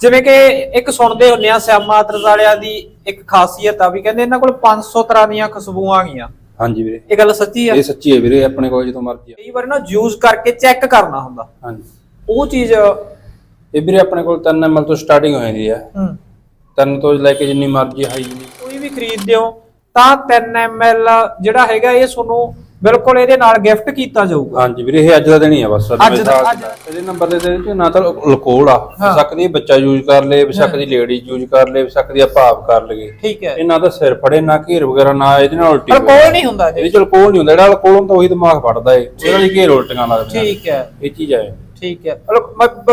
ਜਿਵੇਂ ਕਿ ਇੱਕ ਸੁਣਦੇ ਹੁੰਨੇ ਆ ਸਿਆਮਾ ਅਤਰਸ ਵਾਲਿਆਂ ਦੀ ਇੱਕ ਖਾਸੀਅਤ ਆ ਵੀ ਕਹਿੰਦੇ ਇਹਨਾਂ ਕੋਲ 500 ਤਰ੍ਹਾਂ ਦੀਆਂ ਖੁਸ਼ਬੂਆਂ ਆਗੀਆਂ ਹਾਂਜੀ ਵੀਰੇ। ਇਹ ਗੱਲ ਸੱਚੀ ਆ? ਇਹ ਸੱਚੀ ਹੈ ਵੀਰੇ ਆਪਣੇ ਕੋਲ ਜਦੋਂ ਮਰਜ਼ੀ ਆ। ਕਈ ਵਾਰ ਨਾ ਯੂਜ਼ ਕਰਕੇ ਚੈੱਕ ਕਰਨਾ ਹੁੰਦਾ। ਹਾਂਜੀ। ਉਹ ਚੀਜ਼ ਇਹ ਵੀਰੇ ਆਪਣੇ ਕੋਲ 3 ml ਤੋਂ ਸਟਾਰਟਿੰਗ ਹੋ ਜਾਂਦੀ ਹੈ ਹੂੰ। 3 ਤੋਂ ਲੈ ਕੇ ਜਿੰਨੀ ਮਰਜ਼ੀ ਹਾਈ ਕੋਈ ਵੀ ਖਰੀਦਦੇ ਹੋ ਤਾਂ 3 ml ਜਿਹੜਾ ਹੈਗਾ ਇਹ ਤੁਹਾਨੂੰ ਬਿਲਕੁਲ ਇਹਦੇ ਨਾਲ ਗਿਫਟ ਕੀਤਾ ਜਾਊਗਾ। ਹਾਂਜੀ ਵੀਰੇ ਇਹ ਅੱਜ ਦਾ ਦਿਨ ਹੀ ਆ ਬਸ। ਅੱਜ ਦਾ- ਅੱਜ ਦਾ। ਇਹਦੇ ਨੰਬਰ ਦੇ ਦੇ ਨਾ ਤਾਂ ਲਕੋਲ ਆ। ਸਕਦੀ ਬੱਚਾ ਯੂਜ਼ ਕਰ ਲੇ ਸਕਦੀ ਲੇਡੀ ਯੂਜ਼ ਕਰ ਲੇ ਸਕਦੀ ਆਪਾਂ ਆਪ ਕਰ ਲਈਏ। ਠੀਕ ਹੈ। ਇਹ ਨਾ ਤਾਂ ਸਿਰ ਫੜੇ ਨਾ ਘੇਰ ਵਗੈਰਾ ਨਾ ਇਹਦੇ ਨਾਲ ਉਲਟੀ। ਕੋਲ ਨਹੀਂ ਹੁੰਦਾ ਇਹਦੇ ਚ ਅਲਕੋਹਲ ਨਹੀਂ ਹੁੰਦਾ। ਜਿਹੜਾ ਅਲਕੋਹਲ ਹੁੰਦਾ ਉਹੀ ਦਿਮਾਗ ਫੜਦਾ ਏ। ਉਹਦੇ ਨਾਲ ਘੇਰ ਉਲਟੀਆਂ ਲੱਗਦੀਆਂ ਠੀਕ ਹੈ। ਇਹ ਚੀਜ਼ ਹੈ ਠੀਕ ਹੈ।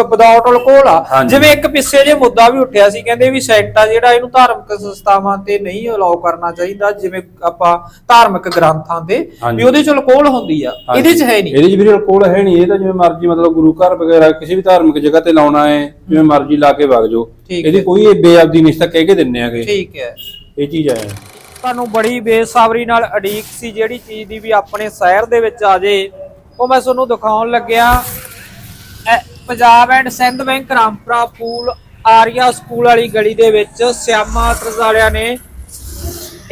ਵਿਦਆਊਟ ਅਲਕੋਹਲ ਆ। ਹਾਂਜੀ। ਜਿਵੇਂ ਇੱਕ ਪਿੱਛੇ ਜੇ ਮੁੱਦਾ ਵੀ ਉੱਠਿਆ ਸੀ ਕਹਿੰਦੇ ਵੀ ਆ ਜਿਹੜਾ ਇਹਨੂੰ ਧਾਰਮਿਕ ਸੰਸਥਾਵਾਂ ਤੇ ਨਹੀਂ ਅਲਾਉ ਕਰਨਾ ਚਾਹੀਦਾ ਜਿਵੇਂ ਆਪਾਂ ਧਾਰਮਿਕ ਗ੍ਰੰਥਾਂ ਤੇ ਹਾਂਜੀ। ਵੀ ਉਹਦੇ ਚ ਅਲਕੋਹਲ ਹੁੰਦੀ ਆ। ਇਹਦੇ ਚ ਹੈ ਨਹੀਂ। ਇਹਦੇ ਚ ਵੀਰੇ ਅਲਕੋਹਲ ਹੈ ਨਹੀਂ ਇਹ ਤਾਂ ਜਿਵੇਂ ਮਰਜ਼ੀ ਮਤਲਬ ਗੁਰੂ ਘਰ ਵਗੈਰਾ ਕਿਸੇ ਵੀ ਧਾਰਮਿਕ ਜਗ੍ਹਾ ਤੇ ਲਾਉਣਾ ਹੈ ਜਿਵੇਂ ਮਰਜ਼ੀ ਲਾ ਕੇ ਵਗ ਜਾਓ। ਠੀਕ ਇਹਦੀ। ਕੋਈ ਬੇਅਬਦੀ ਨਹੀਂ ਤਾਂ ਕਹਿ ਕੇ ਦਿੰਨੇ ਆਗੇ ਠੀਕ ਹੈ। ਇਹ ਚੀਜ਼ ਹੈ। ਤੁਹਾਨੂੰ ਬੜੀ ਬੇਸਬਰੀ ਨਾਲ ਅਡੀਕ ਸੀ ਜਿਹੜੀ ਚੀਜ਼ ਦੀ ਵੀ ਆਪਣੇ ਸ਼ਹਿਰ ਦੇ ਵਿੱਚ ਆ ਜੇ। ਉਹ ਮੈਂ ਤੁਹਾਨੂੰ ਦਿਖਾਉਣ ਲੱਗਿਆ ਇਹ Punjab and Sindh bank Rampura Phul Arya school ਵਾਲੀ ਗਲੀ ਦੇ ਵਿੱਚ ਸਿਆਮਾ ਵਾਲਿਆਂ ਨੇ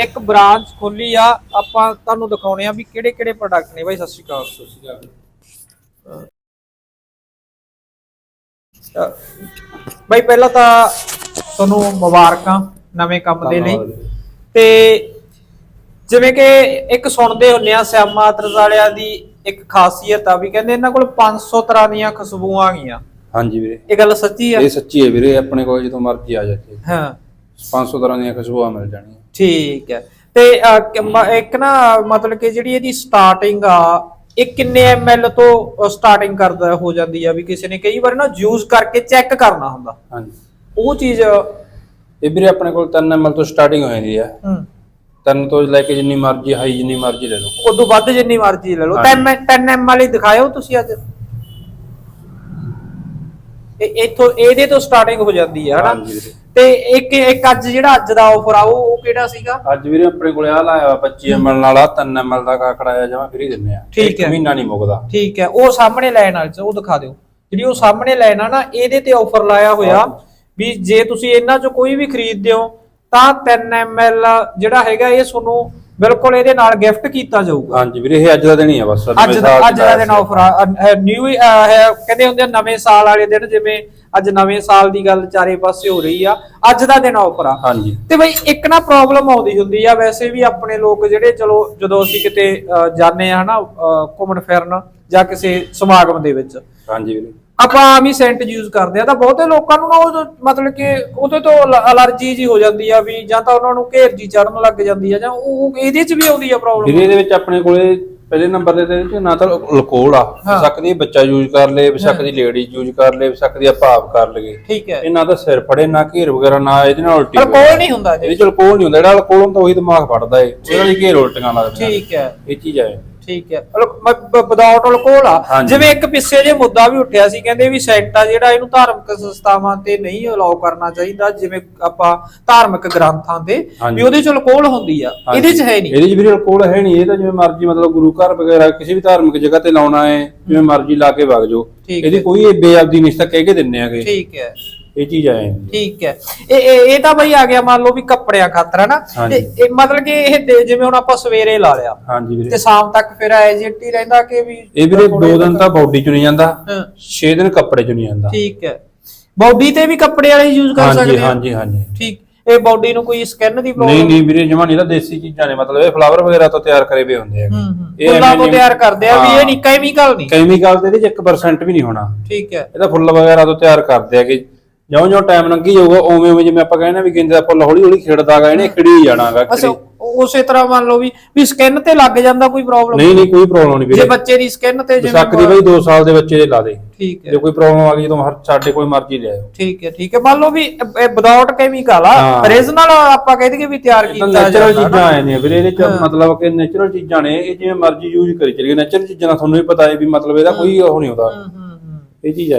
ਇੱਕ ਬ੍ਰਾਂਚ ਖੋਲੀ ਆ। ਆਪਾਂ ਤੁਹਾਨੂੰ ਦਿਖਾਉਣੇ ਆ ਵੀ ਕਿਹੜੇ ਕਿਹੜੇ ਪ੍ਰੋਡਕਟ ਨੇ ਬਾਈ ਸਤਿ ਸ਼੍ਰੀ ਅਕਾਲ। ਬਾਈ ਪਹਿਲਾਂ ਤਾਂ ਤੁਹਾਨੂੰ ਮੁਬਾਰਕਾਂ ਨਵੇਂ ਕੰਮ ਦੇ ਲਈ। ਤੇ ਜਿਵੇਂ ਕਿ ਇੱਕ ਸੁਣਦੇ ਹੁੰਨੇ ਆ ਸਿਆਮਾ ਵਾਲਿਆਂ ਦੀ ਇੱਕ ਖਾਸੀਅਤ ਆ ਵੀ ਕਹਿੰਦੇ ਇਹਨਾਂ ਕੋਲ 500 ਤਰ੍ਹਾਂ ਦੀਆਂ ਖੁਸ਼ਬੂਆਂ ਆਗੀਆਂ। ਹਾਂਜੀ ਵੀਰੇ। ਇਹ ਗੱਲ ਸੱਚੀ ਆ? ਇਹ ਸੱਚੀ ਹੈ ਵੀਰੇ ਆਪਣੇ ਕੋਲ ਜਦੋਂ ਮਰਜ਼ੀ ਆ ਜਾਏ ਹਾਂ। 500 ਤਰ੍ਹਾਂ ਦੀਆਂ ਖੁਸ਼ਬੂਆਂ ਮਿਲ ਜਾਣੀਆਂ। ਠੀਕ ਹੈ। ਤੇ ਇੱਕ ਨਾ ਮਤਲਬ ਕਿ ਜਿਹੜੀ ਇਹਦੀ ਸਟਾਰਟਿੰਗ ਆ ਇਹ ਕਿੰਨੇ ਐਮਐਲ ਤੋਂ ਸਟਾਰਟਿੰਗ ਕਰਦਾ ਹੋ ਜਾਂਦੀ ਆ? ਵੀ ਕਿਸੇ ਨੇ ਕਈ ਵਾਰ ਨਾ ਯੂਜ਼ ਕਰਕੇ ਚੈੱਕ ਕਰਨਾ ਹੁੰਦਾ। ਹਾਂਜੀ। ਉਹ ਚੀਜ਼ ਇਹ ਵੀਰੇ ਆਪਣੇ ਕੋਲ 3 ml ਤੋਂ ਸਟਾਰਟਿੰਗ ਹੋ ਜਾਂਦੀ ਹੈ। 3 ਤੋਂ ਲੈ ਕੇ ਜਿੰਨੀ ਮਰਜ਼ੀ ਹਾਈ ਜਿੰਨੀ ਮਰਜ਼ੀ ਲੈ ਲਓ। ਉਦੋਂ ਵੱਧ ਜਿੰਨੀ ਮਰਜ਼ੀ ਲੈ ਲਓ। ਹਾਂਜੀ। 10 10 ਐਮ ਵਾਲੀ ਦਿਖਾਇਓ ਤੁਸੀਂ ਅੱਜ। ਇਹ ਇਥੋਂ ਇਹਦੇ ਤੋਂ ਸਟਾਰਟਿੰਗ ਹੋ ਜਾਂਦੀ ਹੈ ਹਨਾ? ਤੇ ਇੱਕ ਇੱਕ ਅੱਜ ਜਿਹੜਾ ਅੱਜ ਦਾ ਆਫਰ ਆ ਉਹ ਉਹ ਕਿਹੜਾ ਸੀਗਾ? ਅੱਜ ਵੀਰੇ ਆਪਣੇ ਕੋਲ ਆ ਲਾਇਆ ਵਾ 25 ml ਨਾਲ ਆ 3 ml ਦਾ ਕਾਕੜਾ ਆ ਜਮਾ ਫਰੀ ਦਿੰਨੇ ਆ। ਠੀਕ ਹੈ। ਮਹੀਨਾ ਨਹੀਂ ਮੁੱਕਦਾ। ਠੀਕ ਹੈ। ਉਹ ਸਾਹਮਣੇ ਲਾਈਨ ਵਾਲ ਚ ਉਹ ਦਿਖਾ ਦਿਓ। ਜਿਹੜੀ ਉਹ ਸਾਹਮਣੇ ਲਾਈਨ ਆ ਨਾ ਇਹਦੇ ਤੇ ਆਫਰ ਲਾਇਆ ਹੋਇਆ ਵੀ ਜੇ ਤੁਸੀਂ ਇਹਨਾਂ ਚੋਂ ਕੋਈ ਵੀ ਖਰੀਦਦੇ ਹੋ ਤਾਂ 3 ml ਜਿਹੜਾ ਹੈਗਾ ਇਹ ਤੁਹਾਨੂੰ ਬਿਲਕੁਲ ਇਹਦੇ ਨਾਲ ਗਿਫਟ ਕੀਤਾ ਜਾਊਗਾ। ਹਾਂਜੀ ਵੀਰੇ ਇਹ ਅੱਜ ਦਾ ਦਿਨ ਹੀ ਆ ਬਸ ਅੱਜ ਦਾ ਅੱਜ ਦਾ ਦਿਨ ਆਫਰ ਨਿਊ ਕਹਿੰਦੇ ਹੁੰਦੇ ਨਵੇਂ ਸਾਲ ਵਾਲੇ ਦਿਨ ਜਿਵੇਂ ਅੱਜ ਨਵੇਂ ਸਾਲ ਦੀ ਗੱਲ ਚਾਰੇ ਪਾਸੇ ਹੋ ਰਹੀ ਆ। ਅੱਜ ਦਾ ਦਿਨ ਆਫਰ ਆ। ਹਾਂਜੀ। ਤੇ ਬਈ ਇੱਕ ਨਾ ਪ੍ਰੋਬਲਮ ਆਉਂਦੀ ਹੁੰਦੀ ਆ ਵੈਸੇ ਵੀ ਆਪਣੇ ਲੋਕ ਜਿਹੜੇ ਚਲੋ ਜਦੋਂ ਅਸੀਂ ਕਿਤੇ ਜਾਂਦੇ ਆ ਹਨਾ ਘੁੰਮਣ ਫਿਰਨ ਜਾਂ ਕਿਸੇ ਸਮਾਗਮ ਦੇ ਵਿੱਚ। ਹਾਂਜੀ ਵੀਰੇ। ਆਪਾਂ ਆਮ ਹੀ ਸੈਂਟ ਯੂਜ਼ ਕਰਦੇ ਆ ਤਾਂ ਬਹੁਤੇ ਲੋਕਾਂ ਨੂੰ ਨਾ ਉਹ ਮਤਲਬ ਕਿ ਉਹਦੇ ਤੋਂ ਅਲਰਜੀ ਜੀ ਹੋ ਜਾਂਦੀ ਆ ਵੀ ਜਾਂ ਤਾਂ ਉਹਨਾਂ ਨੂੰ ਘੇਰ ਜੀ ਚੜਨ ਲੱਗ ਜਾਂਦੀ ਆ ਜਾਂ ਉਹ ਇਹਦੇ 'ਚ ਵੀ ਆਉਂਦੀ ਆ ਪ੍ਰੋਬਲਮ ਇਹਦੇ ਵਿੱਚ ਆਪਣੇ ਕੋਲੇ ਪਹਿਲੇ ਨੰਬਰ ਦੇ ਤੇ ਨਾ ਤਾਂ ਅਲਕੋਹਲ ਆ। ਸਕਦੀ ਬੱਚਾ ਯੂਜ਼ ਕਰ ਲੇ ਸਕਦੀ ਲੇਡੀ ਯੂਜ਼ ਕਰ ਲੇ ਸਕਦੀ ਆਪਾਂ ਆਪ ਕਰ ਲਈਏ। ਠੀਕ ਹੈ। ਇਹ ਨਾ ਤਾਂ ਸਿਰ ਫੜੇ ਨਾ ਘੇਰ ਵਗੈਰਾ ਨਾ ਇਹਦੇ ਨਾਲ ਉਲਟੀ। ਕੋਲ ਨਹੀਂ ਹੁੰਦਾ ਜੀ। ਇਹਦੇ ਚ ਅਲਕੋਹਲ ਨਹੀਂ ਹੁੰਦਾ ਜਿਹੜਾ ਅਲਕੋਹਲ ਹੁੰਦਾ ਉਹੀ ਦਿਮਾਗ ਫੜਦਾ ਏ। ਉਹਦੇ ਨਾਲ ਹੀ ਘੇਰ ਉਲਟੀਆਂ ਲੱਗਦੀਆਂ ਠੀਕ ਹੈ। ਇਹ ਚੀਜ਼ ਹੈ ਠੀਕ ਹੈ। ਵਿਦਆਊਟ ਅਲਕੋਹਲ ਆ। ਹਾਂਜੀ। ਜਿਵੇਂ ਇੱਕ ਪਿੱਛੇ ਜੇ ਮੁੱਦਾ ਵੀ ਉੱਠਿਆ ਸੀ ਕਹਿੰਦੇ ਵੀ ਆ ਜਿਹੜਾ ਇਹਨੂੰ ਧਾਰਮਿਕ ਸੰਸਥਾਵਾਂ ਤੇ ਨਹੀਂ ਅਲਾਉ ਕਰਨਾ ਚਾਹੀਦਾ ਜਿਵੇਂ ਆਪਾਂ ਧਾਰਮਿਕ ਗ੍ਰੰਥਾਂ ਤੇ ਹਾਂਜੀ। ਵੀ ਉਹਦੇ ਚ ਅਲਕੋਹਲ ਹੁੰਦੀ ਆ। ਇਹਦੇ ਚ ਹੈ ਨਹੀਂ। ਇਹਦੇ ਚ ਵੀਰੇ ਅਲਕੋਹਲ ਹੈ ਨਹੀਂ। ਇਹ ਤਾਂ ਜਿਵੇਂ ਮਰਜ਼ੀ ਮਤਲਬ ਗੁਰੂ ਘਰ ਵਗੈਰਾ ਕਿਸੇ ਵੀ ਧਾਰਮਿਕ ਜਗ੍ਹਾ ਤੇ ਲਾਉਣਾ ਹੈ ਜਿਵੇਂ ਮਰਜ਼ੀ ਲਾ ਕੇ ਵਗ ਜਾਓ। ਠੀਕ ਇਹਦੀ ਕੋਈ ਬੇਅਬਦੀ ਨਹੀਂ ਤਾਂ ਕਹਿ ਕੇ ਦਿੰਨੇ ਆਗੇ ਠੀਕ ਹੈ। ਇਹ ਚੀਜ਼ ਹੈ ਠੀਕ ਹੈ। ਇਹ ਇਹ ਇਹ ਤਾਂ ਬਈ ਆ ਗਿਆ ਮੰਨ ਲਓ ਵੀ ਕੱਪੜਿਆਂ ਖਾਤਰ ਹੈ ਨਾ? ਹਾਂਜੀ। ਤੇ ਇਹ ਮਤਲਬ ਕਿ ਇਹ ਦੇ- ਜਿਵੇਂ ਹੁਣ ਆਪਾਂ ਸਵੇਰੇ ਲਾ ਲਿਆ। ਹਾਂਜੀ ਵੀਰੇ। ਤੇ ਸ਼ਾਮ ਤੱਕ ਫਿਰ ਐਜਿਟ ਹੀ ਰਹਿੰਦਾ ਕਿ ਵੀ ਇਹ ਵੀਰੇ ਦੋ ਦਿਨ ਤਾਂ ਬਾਡੀ ਚ ਨਹੀਂ ਜਾਂਦਾ ਹਾਂ, 6 ਦਿਨ ਕੱਪੜੇ ਚ ਨਹੀਂ ਜਾਂਦਾ। ਠੀਕ ਹੈ। ਬਾਡੀ ਤੇ ਵੀ ਕੱਪੜੇ ਵਾਲੇ ਯੂਜ਼ ਕਰ ਹਾਂਜੀ ਸਕਦੇ ਆ? ਹਾਂਜੀ ਹਾਂਜੀ। ਠੀਕ। ਇਹ ਬਾਡੀ ਨੂੰ ਕੋਈ ਸਕਿਨ ਦੀ ਨਹੀਂ ਪ੍ਰੋਬਲਮ ਨਹੀਂ ਵੀਰੇ ਜਮਾ ਨਹੀਂ ਤਾਂ ਦੇਸੀ ਚੀਜ਼ਾਂ ਨੇ ਮਤਲਬ ਇਹ ਫਲਾਵਰ ਵਗੈਰਾ ਤੋਂ ਤਿਆਰ ਕਰੇ ਵੇ ਹੁੰਦੇ ਆ। ਹੂੰ ਹੂੰ। ਇਹ ਐਵੇਂ ਨਹੀਂ- ਤਿਆਰ ਕਰਦੇ ਆ ਵੀ ਇਹ ਹਾਂ। ਨਹੀਂ ਕੈਮੀਕਲ ਨਹੀਂ। ਕੈਮੀਕਲ ਤੇ ਇਹਦੇ ਚ 1% ਵੀ ਨਹੀਂ ਹੋਣਾ। ਠੀਕ ਹੈ। ਇਹ ਤਾਂ ਫੁੱਲ ਵਗੈਰਾ ਤੋਂ ਤਿਆਰ ਕਰਦੇ ਆ ਕਿ ਜਿਉਂ ਜਿਉਂ ਟਾਈਮ ਲੰਘੀ ਜਾਊਗਾ ਉਵੇਂ ਉਵੇਂ ਜਿਵੇਂ ਆਪਾਂ ਕਹਿੰਦੇ ਆ ਵੀ ਗੇਂਦੇ ਦਾ ਫੁੱਲ ਹੌਲੀ ਹੌਲੀ ਖਿੜਦਾਗਾ ਇਹਨੇ ਖਿੜੀ ਜਾਣਾਗਾ ਅੱਛਾ ਉਸੇ ਤਰ੍ਹਾਂ ਮੰਨ ਲਓ ਵੀ ਵੀ ਸਕਿਨ ਤੇ ਲੱਗ ਜਾਂਦਾ ਕੋਈ ਪ੍ਰੋਬਲਮ ਨਹੀਂ ਨਹੀਂ ਕੋਈ ਪ੍ਰੋਬਲਮ ਨਹੀਂ ਜੇ ਵੀਰੇ। ਬੱਚੇ ਦੀ ਸਕਿਨ ਤੇ ਜਿਵੇਂ ਵਿਸਾਖੀ ਦੀ ਬਈ 2 ਸਾਲ ਦੇ ਬੱਚੇ ਦੇ ਲਾ ਦੇ। ਠੀਕ ਹੈ। ਜੇ ਕੋਈ ਪ੍ਰੋਬਲਮ ਆ ਗਈ ਤਾਂ ਹਰ ਸਾਡੇ ਕੋਲ ਮਰਜ਼ੀ ਲੈ ਆਓ। ਠੀਕ ਹੈ ਠੀਕ ਹੈ। ਮੰਨ ਲਓ ਵੀ ਵਿਦਆਊਟ ਕੈਮੀਕਲ ਆ ਹਾਂ। ਆਪਾਂ ਕਹਿ ਦਈਏ ਵੀ ਤਿਆਰ ਕੀਤਾ ਨੈਚੁਰਲ ਜਾਂਦਾ ਚੀਜ਼ਾਂ ਆਏ ਨੇ ਵੀਰੇ ਇਹਦੇ ਚ ਮਤਲਬ ਕਿ ਨੈਚੁਰਲ ਚੀਜ਼ਾਂ ਨੇ ਇਹ ਜਿਵੇਂ ਮਰਜ਼ੀ ਯੂਜ਼ ਕਰੀ ਚਲੀਏ। ਨੈਚੁਰਲ ਚੀਜ਼ਾਂ ਦਾ ਤੁਹਾਨੂੰ ਵੀ ਪਤਾ ਹੈ ਵੀ ਮਤਲਬ ਇਹਦਾ ਕੋਈ ਉਹ ਨਹੀਂ ਹੁੰਦਾ। ਇਹ ਚੀਜ਼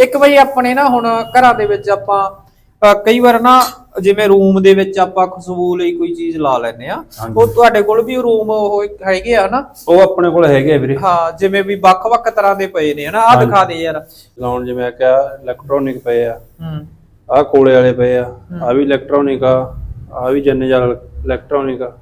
ਇੱਕ ਵਾਰੀ ਆਪਣੇ ਨਾ ਹੁਣ ਘਰਾਂ ਦੇ ਵਿੱਚ ਆਪਾਂ ਕਈ ਵਾਰ ਨਾ ਜਿਵੇਂ ਰੂਮ ਦੇ ਵਿੱਚ ਆਪਾਂ ਖੁਸ਼ਬੂ ਲਈ ਕੋਈ ਚੀਜ਼ ਲਾ ਲੈਨੇ ਆ। ਉਹ ਤੁਹਾਡੇ ਕੋਲ ਵੀ ਰੂਮ ਉਹ ਹੈਗੇ ਆ ਨਾ? ਉਹ ਆਪਣੇ ਕੋਲ ਹੈਗੇ ਆ ਵੀਰੇ। ਹਾਂ ਜਿਵੇਂ ਵੀ ਵੱਖ-ਵੱਖ ਤਰ੍ਹਾਂ ਦੇ ਪਏ ਨੇ ਹਨਾ ਆ ਦਿਖਾ ਦੇ ਯਾਰ। ਲਾਉਣ ਜਿਵੇਂ ਕਿਹਾ ਇਲੈਕਟ੍ਰੋਨਿਕ ਪਏ ਆ। ਹੂੰ। ਆਹ ਕੋਲੇ ਵਾਲੇ ਪਏ ਆ ਆ ਵੀ ਇਲੈਕਟ੍ਰੋਨਿਕ ਆ ਆ ਵੀ ਜੰਨੇ ਜਾਲ ਇਲੈਕਟ੍ਰੋਨਿਕ ਆ।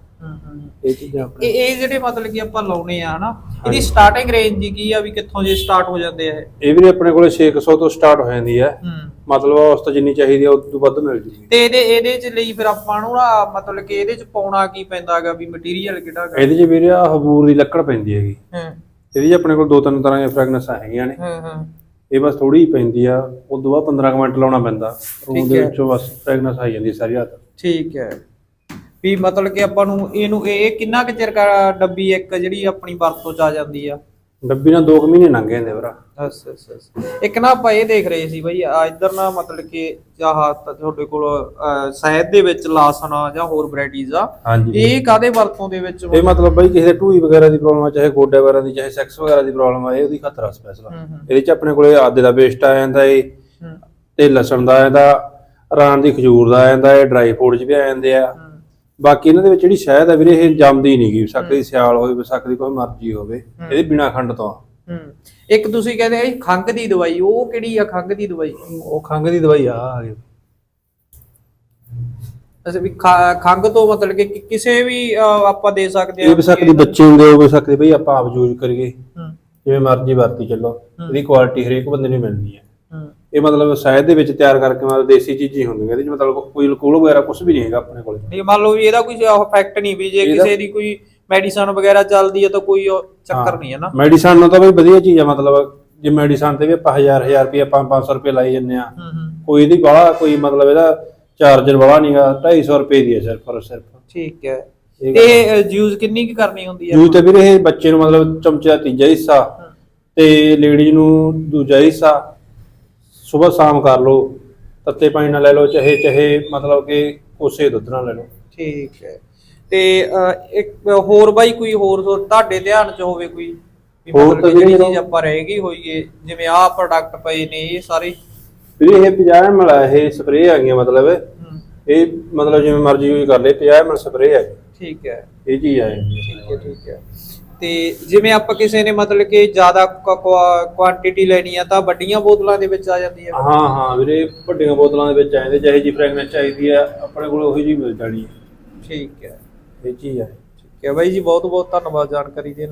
ਇਹ ਚੀਜ਼ਾਂ ਆਪਣੇ ਇਹ ਇਹ ਜਿਹੜੇ ਮਤਲਬ ਕਿ ਆਪਾਂ ਲਾਉਣੇ ਆ ਹਨਾ? ਇਹਦੀ ਸਟਾਰਟਿੰਗ ਰੇਂਜ ਕੀ ਆ ਵੀ ਕਿੱਥੋਂ ਜੇ ਸਟਾਰਟ ਹੋ ਜਾਂਦੇ ਆ ਇਹ? ਇਹ ਵੀ ਆਪਣੇ ਕੋਲੇ 600 ਤੋਂ ਸਟਾਰਟ ਹੋ ਜਾਂਦੀ ਹੈ। ਮਤਲਬ ਉਸ ਤੋਂ ਜਿੰਨੀ ਚਾਹੀਦੀ ਆ ਉਸ ਤੋਂ ਵੱਧ ਮਿਲ ਜੂਗੀ। ਤੇ ਇਹਦੇ ਇਹਦੇ ਚ ਲਈ ਫਿਰ ਆਪਾਂ ਨੂੰ ਨਾ ਮਤਲਬ ਕਿ ਇਹਦੇ ਚ ਪਾਉਣਾ ਕੀ ਪੈਂਦਾ ਹੈਗਾ ਵੀ ਮਟੀਰੀਅਲ ਕਿਹੜਾ ਹੈਗਾ? ਇਹਦੇ 'ਚ ਵੀਰੇ ਆ ਹਬੂਰ ਦੀ ਲੱਕੜ ਪੈਂਦੀ ਹੈਗੀ। ਹੂੰ। ਇਹਦੀ 'ਚ ਆਪਣੇ ਕੋਲ ਦੋ ਤਿੰਨ ਤਰ੍ਹਾਂ ਦੀਆਂ ਫ੍ਰੈਗਨੈਂਸਾਂ ਹੈਗੀਆਂ ਨੇ। ਹੂੰ ਹੂੰ। ਇਹ ਬਸ ਥੋੜੀ ਹੀ ਪੈਂਦੀ ਆ ਉਸ ਤੋਂ ਬਾਅਦ 15 ਕੁ ਮਿੰਟ ਲਾਉਣਾ ਪੈਂਦਾ। ਰੂਮ ਦੇ। ਵਿੱਚੋਂ ਬਸ ਫ੍ਰੈਗਨੈਂਸ ਆਈ ਜਾਂਦੀ ਸਾਰੀ ਰਾਤ। ਠੀਕ ਹੈ। ਵੀ ਮਤਲਬ ਕਿ ਆਪਾਂ ਨੂੰ ਇਹਨੂੰ ਇਹ ਕਿੰਨਾ ਕੁ ਚਿਰ ਕਾ ਡੱਬੀ ਇੱਕ ਜਿਹੜੀ ਆਪਣੀ ਵਰਤੋਂ ਚ ਆ ਜਾਂਦੀ ਆ? ਡੱਬੀ ਨਾਲ 2 ਮਹੀਨੇ ਲੰਘ ਜਾਂਦੇ ਭਰਾ। ਅੱਛ ਅੱਛ ਅੱਛ। ਇੱਕ ਨਾ ਆਪਾਂ ਇਹ ਦੇਖ ਰਹੇ ਸੀ ਬਈ ਆ ਇੱਧਰ ਨਾ ਮਤਲਬ ਕਿ ਆਹ ਤਾਂ ਤੁਹਾਡੇ ਕੋਲ ਅਹ, ਸ਼ਹਿਦ ਦੇ ਵਿੱਚ ਲਾਸਨ ਆ ਜਾਂ ਹੋਰ ਵੈਰਾਈਟੀਜ਼ ਆ। ਹਾਂਜੀ। ਇਹ ਕਾਦੇ ਵਰਤੋਂ ਦੇ ਵਿੱਚ ਇਹ ਮਤਲਬ ਬਈ ਕਿਸੇ ਦੇ ਢੂਈ ਵਗੈਰਾ ਦੀ ਪ੍ਰੋਬਲਮ ਆ ਚਾਹੇ ਗੋਡੇ ਵਗੈਰਾ ਦੀ ਚਾਹੇ ਸੈਕਸ ਵਗੈਰਾ ਦੀ ਪ੍ਰੋਬਲਮ ਆ ਇਹ ਉਹਦੀ ਖਤਰਾ ਸਪੈਸ਼ਲ ਹੂੰ ਹੂੰ। ਇਹਦੇ 'ਚ ਆਪਣੇ ਕੋਲੇ ਆਦੇ ਦਾ ਪੇਸਟ ਆ ਜਾਂਦਾ ਏ ਹੂੰ। ਤੇ ਲਸਣ ਦਾ ਆ ਜਾਂਦਾ ਰਾਣ ਦੀ ਖਜੂਰ ਦਾ ਆ ਜਾਂਦਾ ਇਹ ਡਰਾਈ ਫਰੂਟ 'ਚ ਵੀ ਆ ਜਾਂਦੇ ਆ। ਬਾਕੀ ਇਹਨਾਂ ਦੇ ਵਿੱਚ ਜਿਹੜੀ ਸ਼ਹਿਦ ਆ ਵੀਰੇ ਇਹ ਜੰਮਦੀ ਨਹੀਂ ਗਈ ਵਿਸਾਖੀ ਦੀ ਸਿਆਲ ਹੋਵੇ ਵਿਸਾਖੀ ਦੀ ਕੋਈ ਮਰਜ਼ੀ ਹੋਵੇ ਇਹਦੇ ਬਿਨਾ ਖੰਡ ਤੋਂ ਆ। ਹੂੰ। ਇੱਕ ਤੁਸੀਂ ਕਹਿੰਦੇ ਆ ਜੀ ਖੰਘ ਦੀ ਦਵਾਈ ਉਹ ਕਿਹੜੀ ਆ ਖੰਘ ਦੀ ਦਵਾਈ? ਉਹ ਖੰਘ ਦੀ ਦਵਾਈ ਆ ਆ ਗਈ। ਅੱਛਾ ਵੀ ਖਾ- ਖੰਘ ਤੋਂ ਮਤਲਬ ਕਿ ਕਿਸੇ ਵੀ ਆਪਾਂ ਦੇ ਸਕਦੇ ਇਹ ਵਿਸਾਖੀ ਦੀ ਬੱਚੇ ਹੁੰਦੇ ਹੋ ਵਿਸਾਖੀ ਦੀ। ਬਈ ਆਪਾਂ ਆਪ ਯੂਜ਼ ਕਰੀਏ। ਹੂੰ। ਜਿਵੇਂ ਮਰਜ਼ੀ ਵਰਤੀ ਚੱਲੋ ਇਹਦੀ ਕੁਆਲਿਟੀ ਹਰੇਕ ਬੰਦੇ ਨੂੰ ਮਿਲਦੀ ਹੈ ਹੂੰ ਇਹ ਮਤਲਬ ਸ਼ਹਿਦ ਦੇ ਵਿੱਚ ਤਿਆਰ ਕਰਕੇ ਮਤਲਬ ਦੇਸੀ ਚੀਜ਼ਾਂ ਹੀ ਹੁੰਦੀਆਂ ਇਹਦੇ ਵਿੱਚ ਮਤਲਬ ਕੋਈ ਅਲਕੋਹਲ ਵਗੈਰਾ ਕੁਝ ਵੀ ਨਹੀਂ ਹੈਗਾ ਆਪਣੇ ਕੋਲ। ਨਹੀਂ ਮੰਨ ਲਓ ਵੀ ਇਹਦਾ ਕੋਈ ਇਫੈਕਟ ਨਹੀਂ ਵੀ ਜੇ ਕਿਸੇ ਦੀ ਕੋਈ ਮੈਡੀਸਨ ਵਗੈਰਾ ਚੱਲਦੀ ਹੈ ਤਾਂ ਕੋਈ ਚੱਕਰ ਨਹੀਂ ਹੈ ਨਾ। ਮੈਡੀਸਨ ਨਾਲ ਤਾਂ ਬਈ ਵਧੀਆ ਚੀਜ਼ ਆ ਮਤਲਬ ਜੇ ਮੈਡੀਸਨ ਤੇ ਵੀ ਆਪਾਂ 1000 1000 ਰੁਪਏ ਆਪਾਂ 500 ਰੁਪਏ ਲਾਈ ਜੰਨੇ ਆ। ਹੂੰ ਹੂੰ। ਕੋਈ ਇਹਦੀ ਬਾਹਲਾ ਕੋਈ ਮਤਲਬ ਇਹਦਾ ਚਾਰਜਰ ਵਾਲਾ ਨਹੀਂਗਾ 250 ਰੁਪਏ ਦੀ ਹੈ ਸਿਰਫ ਔਰ ਸਿਰਫ। ਠੀਕ ਹੈ। ਤੇ ਯੂਜ਼ ਕਿੰਨੀ ਕੁ ਕਰਨੀ ਹੁੰਦੀ ਹੈ ਜੂਸ ਤੇ ਵੀਰੇ ਇਹ ਬੱਚੇ ਨੂੰ ਮਤਲਬ ਚਮਚੇ ਦਾ ਤੀਜਾ ਹਿੱਸਾ ਤੇ ਲੇਡੀਜ਼ ਨੂੰ ਦੂਜਾ ਹਿੱਸਾ ਸਵੇਰ ਸ਼ਾਮ ਕਰ ਲਓ ਤੱਤੇ ਪਾਣੀ ਨਾਲ ਲੈ ਲਓ ਚਾਹੇ ਚਾਹੇ ਮਤਲਬ ਕਿ ਉਸੇ ਦੁੱਧ ਨਾਲ ਲੈ ਲਓ। ਠੀਕ ਹੈ। ਤੇ ਅਹ, ਇੱਕ ਹੋਰ ਬਾਈ ਕੋਈ ਹੋਰ ਹੋਰ ਤੁਹਾਡੇ ਧਿਆਨ 'ਚ ਹੋਵੇ ਕੋਈ? ਵੀ ਹੋਰ ਮਤਲਬ ਤਾਂ ਜਿਹੜੀ ਜਿਹੜੀ ਚੀਜ਼ ਆਪਾਂ ਰਹਿ ਹੋਈਏ ਜਿਵੇਂ ਆਹ ਪ੍ਰੋਡਕਟ ਪਏ ਨੇ ਇਹ ਸਾਰੇ। ਵੀਰੇ ਇਹ 50 ml ਆ ਇਹ ਸਪਰੇਅ ਆ ਗਈਆਂ ਮਤਲਬ। ਇਹ ਮਤਲਬ ਜਿਵੇਂ ਮਰਜ਼ੀ ਯੂਜ਼ ਕਰ ਲੈ 50 ml ਸਪਰੇਅ ਹੈ ਠੀਕ ਹੈ। ਇਹ ਚੀਜ਼ ਆ ਠੀਕ ਹੈ ਠੀਕ ਹੈ। ਤੇ ਜਿਵੇਂ ਆਪਾਂ ਕਿਸੇ ਨੇ ਮਤਲਬ ਕਿ ਜ਼ਿਆਦਾ ਕੁਆਂਟੀਟੀ ਲੈਣੀ ਆ ਤਾਂ ਵੱਡੀਆਂ ਬੋਤਲਾਂ ਦੇ ਵਿੱਚ ਆ ਜਾਂਦੀ ਹੈ ਹਾਂ ਹਾਂ ਵੀਰੇ ਵੱਡੀਆਂ ਬੋਤਲਾਂ ਦੇ ਵਿੱਚ ਆ ਜਾਂਦੇ ਚਾਹੇ ਜੀ ਫ੍ਰੈਗਨੈਂਸ ਚਾਹੀਦੀ ਆ ਆਪਣੇ ਕੋਲ ਉਹੀ ਜੀ ਮਿਲ ਜਾਣੀ ਹੈ ਠੀਕ ਹੈ। ਇਹ ਚੀਜ਼ ਠੀਕ ਹੈ ਬਾਈ ਜੀ ਬਹੁਤ ਬਹੁਤ ਧੰਨਵਾਦ ਜਾਣਕਾਰੀ ਦੇਣ